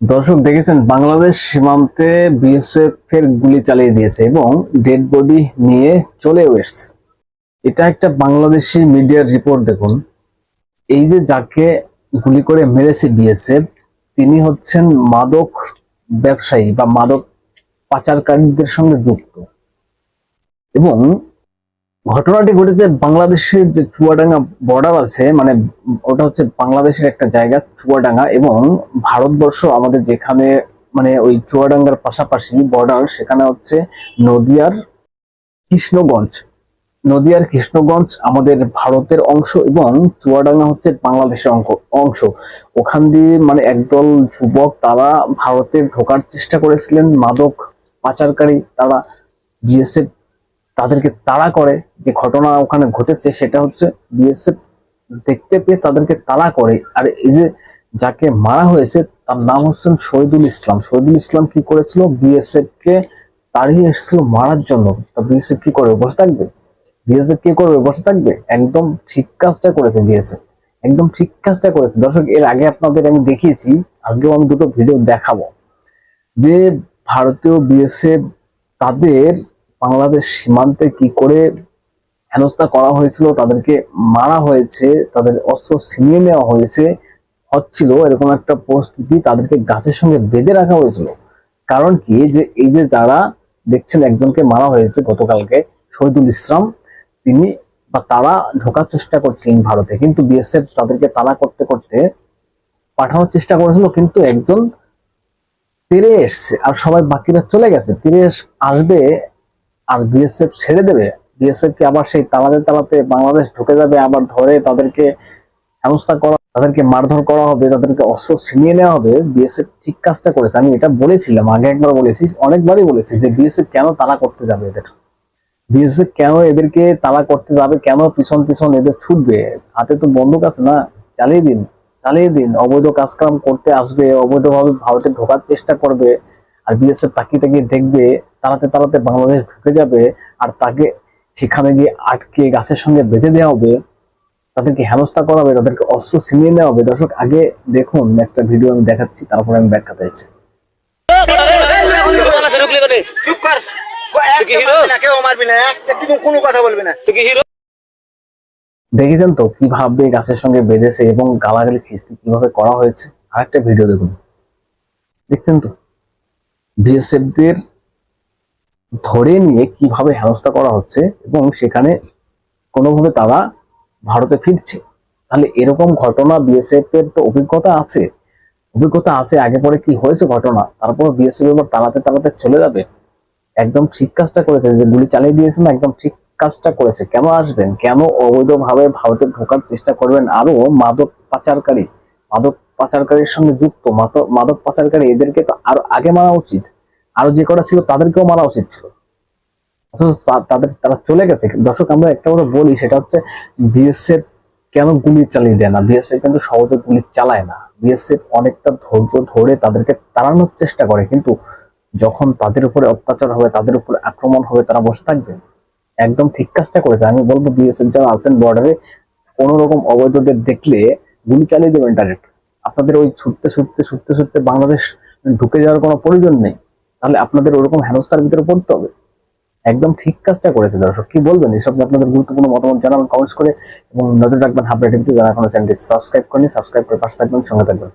দর্শক, দেখেছেন, বাংলাদেশ সীমান্তে বিএসএফ এর গুলি চালিয়ে দিয়েছে এবং ডেড বডি নিয়ে চলেও এসছে। এটা একটা বাংলাদেশি মিডিয়ার রিপোর্ট দেখুন। এই যে যাকে গুলি করে মেরেছে বিএসএফ তিনি হচ্ছেন মাদক ব্যবসায়ী বা মাদক পাচারকারীদের সঙ্গে যুক্ত। এবং ঘটনাটি ঘটেছে বাংলাদেশের যে চুয়াডাঙ্গা বর্ডার আছে মানে ওটা হচ্ছে বাংলাদেশের একটা জায়গা চুয়াডাঙ্গা এবং ভারতবর্ষ আমাদের যেখানে মানে ওই চুয়াডাঙ্গার পাশাপাশি বর্ডার সেখানে হচ্ছে নদিয়ার কৃষ্ণগঞ্জ। নদিয়ার কৃষ্ণগঞ্জ আমাদের ভারতের অংশ এবং চুয়াডাঙ্গা হচ্ছে বাংলাদেশের অংশ। ওখান দিয়ে মানে একদল যুবক তারা ভারতে ঢোকার চেষ্টা করেছিলেন, মাদক পাচারকারী তারা বিএসএফ তাদেরকে তাড়া করে যে ঘটনা ওখানে ঘটেছে সেটা হচ্ছে বিএসএফ দেখতে পেয়ে তাদেরকে তাড়া করে। আর এই যে যাকে মারা হয়েছে তার নাম হচ্ছেন শহীদুল ইসলাম। শহীদুল ইসলাম কি করেছিল? বিএসএফ কে তাড়িয়ে এসেছিল মারার জন্য। তা বিএসএফ কি করবে বসে থাকবে? বিএসএফ কি করবে বসে থাকবে? একদম ঠিক কাজটা করেছে বিএসএফ। একদম ঠিক কাজটা করেছে। দর্শক, এর আগে আপনাদের আমি দেখিয়েছি, আজকেও আমি দুটো ভিডিও দেখাবো। যে ভারতীয় বিএসএফ তাদের বাংলাদেশ সীমান্তে কি করে হেনস্থা করা হয়েছিল, তাদেরকে মারা হয়েছে, তাদের অস্ত্র ছিনিয়ে নেওয়া হয়েছে, হচ্ছিল এরকম একটা পরিস্থিতি তাদেরকে গাছের সঙ্গে বেঁধে রাখা হয়েছিল। কারণ কি? যে এই যে যারা দেখছেন একজনকে মারা হয়েছে গতকালকে, শহীদুল ইসলাম, তিনি বা তারা ঢোকার চেষ্টা করছিলেন ভারতে। কিন্তু বিএসএফ তাদেরকে তাড়া করতে করতে পাঠানোর চেষ্টা করেছিল, কিন্তু একজন তীরে এসছে আর সবাই বাকিরা চলে গেছে। তীরে আসবে আর বিএসএফ ছেড়ে দেবে? বিএসএফ কি আবার সেই তালাতে তালাতে বাংলাদেশ ঢুকে যাবে আবার ধরে তাদেরকে হেনস্থা করা, তাদেরকে মারধর করা হবে, তাদেরকে অস্ত্র ছিনিয়ে নেওয়া হবে? বিএসএফ ঠিক কাজটা করেছে। আমি এটা বলেছিলাম, আগে একবার বলেছি, অনেকবারই বলেছি যে বিএসএফ কেন তাড়া করতে যাবে এদের? বিএসএফ কেন এদেরকে তাড়া করতে যাবে? কেন পিছন পিছন এদের ছুটবে? হাতে তো বন্দুক আছে না? চালিয়ে দিন চালিয়ে দিন। অবৈধ কাজকাম করতে আসবে, অবৈধভাবে ভারতে ঢোকার চেষ্টা করবে। আর বিএসএফ তাকিয়ে তাকিয়ে দেখবে তাড়াতে তাড়াতে বাংলাদেশ ঢুকে যাবে আর তাকে সেখানে গিয়ে আটকে গাছের সঙ্গে বেঁধে দেওয়া হবে তাদেরকে হেনস্থা করা হবে তাদেরকে অস্ত্র ছিনিয়ে নেওয়া হবে। দর্শক আগে দেখুন একটা ভিডিও আমি দেখাচ্ছি তারপরে আমি ব্যাখ্যাতে এসেছি চুপ কর। কি একটা হিরো? মারবি না কেউ মারবি না কোনো কথা বলবি না। তুই হিরো দেখেছেন তো কীভাবে গাছের সঙ্গে বেঁধেছে এবং গালাগালি খিস্তি কীভাবে করা হয়েছে? আর একটা ভিডিও দেখুন। দেখছেন তো? বিএসএফ দের ধরে নিয়ে কীভাবে হেনস্থা করা হচ্ছে এবং সেখানে কোনোভাবে তারা ভারতে ফিরছে? তাহলে এরকম ঘটনা বিএসএফ এর তো অভিজ্ঞতা আছে। অভিজ্ঞতা আছে, আগে পরে কি হয়েছে ঘটনা? তারপর বিএসএফ এবার তাড়াতে তাড়াতে চলে যাবে। একদম ঠিক কাজটা করেছে, যে গুলি চালিয়ে দিয়েছেন একদম ঠিক কাজটা করেছে। কেন আসবেন? কেন অবৈধভাবে ভারতে ঢোকার চেষ্টা করবেন? আরও মাদক পাচারকারী, মাদক পাচারকারীর সঙ্গে যুক্ত। মাদক- পাচারকারী এদেরকে তো আরও আগে মারা উচিত। আরও যে করা ছিল তাদেরকেও মারা উচিত ছিল। অথচ তাদের, তারা চলে গেছে। দর্শক, আমরা একটা করে বলি, সেটা হচ্ছে বিএসএফ কেন গুলি চালিয়ে দেয় না? বিএসএফ কিন্তু সহজে গুলি চালায় না। বিএসএফ অনেকটা ধৈর্য ধরে তাদেরকে তাড়ানোর চেষ্টা করে, কিন্তু যখন তাদের উপরে অত্যাচার হবে, তাদের উপরে আক্রমণ হবে, তারা বসে থাকবে। একদম ঠিক কাজটা করেছে। আমি বলব, বিএসএফ যারা আছেন বর্ডারে কোন রকম অবৈধদের দেখলে গুলি চালিয়ে দেবেন ডাইরেক্ট আপনাদের ওই ছুটতে ছুটতে ছুটতে ছুটতে বাংলাদেশ ঢুকে যাওয়ার কোনো প্রয়োজন নেই, তাহলে আপনাদের ওরকম হেনস্থার ভিতরে পড়তে হবে। একদম ঠিক কাজটা করেছে দর্শক। কি বলবেন? এসব আপনাদের গুরুত্বপূর্ণ মতামত জানাবেন কমেন্টস করে, এবং নজর রাখবেন হাবড়া টিভিতে। যারা এখনও চ্যানেলটি সাবস্ক্রাইব করেনি সাবস্ক্রাইব করে পাশে থাকবেন, সঙ্গে থাকবেন।